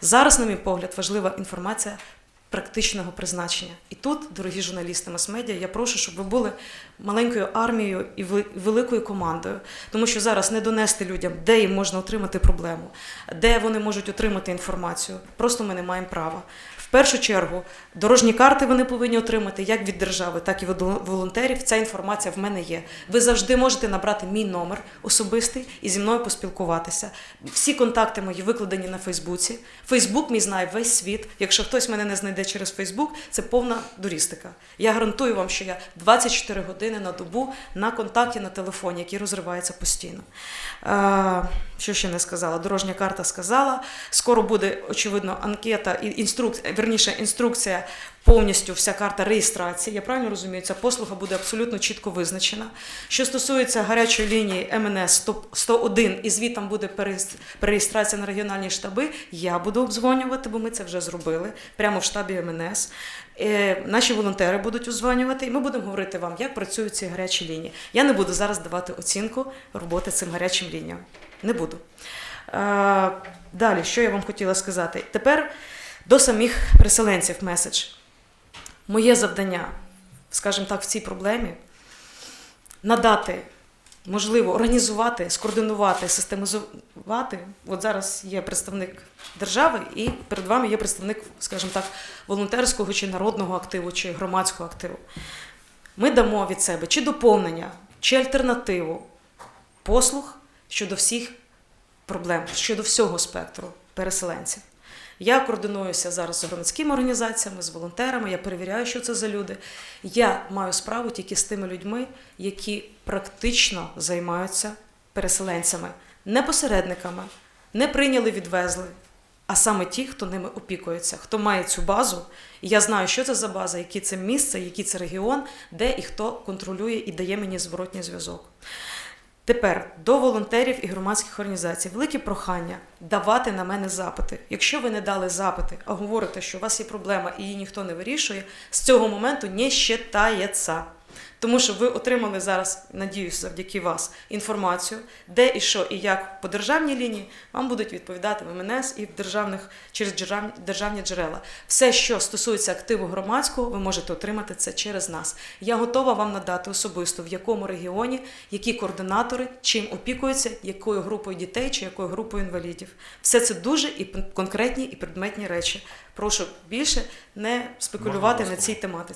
Зараз, на мій погляд, важлива інформація практичного призначення. І тут, дорогі журналісти мас-медіа, я прошу, щоб ви були маленькою армією і вели- великою командою, тому що зараз не донести людям, де їм можна отримати проблему, де вони можуть отримати інформацію. Просто ми не маємо права. В першу чергу дорожні карти вони повинні отримати як від держави, так і від волонтерів. Ця інформація в мене є. Ви завжди можете набрати мій номер особистий і зі мною поспілкуватися. Всі контакти мої викладені на Фейсбуці. Фейсбук мій знає весь світ. Якщо хтось мене не знайде через Фейсбук, це повна дурістика. Я гарантую вам, що я 24 години на добу на контакті на телефоні, який розривається постійно. Що ще не сказала? Дорожня карта сказала. Скоро буде, очевидно, анкета і інструкція, верніше, інструкція повністю вся карта реєстрації. Я правильно розумію, ця послуга буде абсолютно чітко визначена. Що стосується гарячої лінії МНС 101 і звітом буде перереєстрація на регіональні штаби, я буду обдзвонювати, бо ми це вже зробили прямо в штабі МНС. Е, Наші волонтери будуть обдзвонювати, і ми будемо говорити вам, як працюють ці гарячі лінії. Я не буду зараз давати оцінку роботи цим гарячим лініям. Не буду. Е, Далі, що я вам хотіла сказати? Тепер до самих переселенців меседж. Моє завдання, скажімо так, в цій проблемі надати, можливо, організувати, скоординувати, систематизувати. От зараз є представник держави, і перед вами є представник, скажімо так, волонтерського чи народного активу, чи громадського активу. Ми дамо від себе чи доповнення, чи альтернативу послуг щодо всіх проблем, щодо всього спектру переселенців. Я координуюся зараз з громадськими організаціями, з волонтерами, я перевіряю, що це за люди. Я маю справу тільки з тими людьми, які практично займаються переселенцями, не посередниками, не прийняли, відвезли, а саме ті, хто ними опікується, хто має цю базу. І я знаю, що це за база, яке це місце, який це регіон, де і хто контролює і дає мені зворотній зв'язок. Тепер до волонтерів і громадських організацій велике прохання давати на мене запити. Якщо ви не дали запити, а говорите, що у вас є проблема і її ніхто не вирішує, з цього моменту не щитається. Тому що ви отримали зараз, надіюсь, завдяки вас інформацію, де і що і як по державній лінії вам будуть відповідати в МНС і в державних через державні, державні джерела. Все, що стосується активу громадського, ви можете отримати це через нас. Я готова вам надати особисто, в якому регіоні, які координатори, чим опікуються, якою групою дітей чи якою групою інвалідів. Все це дуже і конкретні і предметні речі. Прошу більше не спекулювати на цій тематиці.